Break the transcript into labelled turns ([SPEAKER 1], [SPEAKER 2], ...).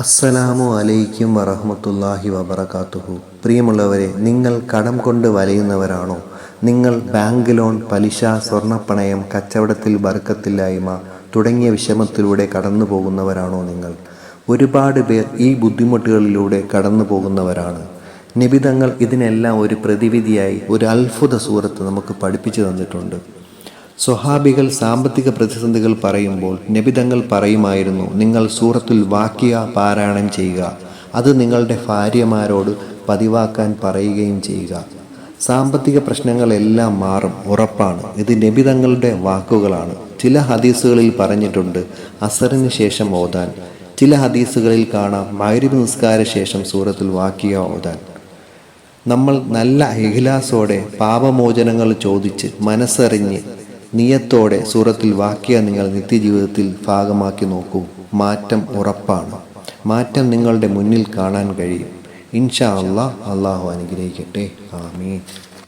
[SPEAKER 1] അസ്സലാമു അലൈക്കും വറഹമത്തല്ലാഹി വബറകാതുഹു പ്രിയമുള്ളവരെ നിങ്ങൾ കടം കൊണ്ട് വലയുന്നവരാണോ? നിങ്ങൾ ബാങ്ക് ലോൺ പലിശ സ്വർണപ്പണയം കച്ചവടത്തിൽ ബർക്കത്തില്ലായ്മ തുടങ്ങിയ വിഷമത്തിലൂടെ കടന്നു പോകുന്നവരാണോ നിങ്ങൾ? ഒരുപാട് പേർ ഈ ബുദ്ധിമുട്ടുകളിലൂടെ കടന്നു പോകുന്നവരാണ്. നിബിതങ്ങൾ ഇതിനെല്ലാം ഒരു പ്രതിവിധിയായി ഒരു അത്ഭുത സൂറത്ത് നമുക്ക് പഠിപ്പിച്ചു തന്നിട്ടുണ്ട്. സ്വഹാബികൾ സാമ്പത്തിക പ്രതിസന്ധികൾ പറയുമ്പോൾ നബിതങ്ങൾ പറയുമായിരുന്നു നിങ്ങൾ സൂറത്തുൽ വാക്യ പാരായണം ചെയ്യുക. അത് നിങ്ങളുടെ ഭാര്യമാരോട് പതിവാക്കാൻ പറയുകയും ചെയ്യുക. സാമ്പത്തിക പ്രശ്നങ്ങളെല്ലാം മാറും ഉറപ്പാണ്. ഇത് നബിതങ്ങളുടെ വാക്കുകളാണ്. ചില ഹദീസുകളിൽ പറഞ്ഞിട്ടുണ്ട് അസറിന് ശേഷം ഓതാൻ. ചില ഹദീസുകളിൽ കാണാം മൈരിബ് നിസ്കാര ശേഷം സൂറത്തിൽ വാക്യ ഓതാൻ. നമ്മൾ നല്ല ഇഖ്ലാസോടെ പാപമോചനങ്ങൾ ചോദിച്ച് മനസ്സറിഞ്ഞ് നിയത്തോടെ സൂറത്തിൽ വാക്യ നിങ്ങൾ നിത്യജീവിതത്തിൽ ഭാഗമാക്കി നോക്കൂ. മാറ്റം ഉറപ്പാണ്. മാറ്റം നിങ്ങളുടെ മുന്നിൽ കാണാൻ കഴിയും. ഇൻഷാ അള്ളാഹ് അള്ളാഹു അനുഗ്രഹിക്കട്ടെ. ആമീൻ.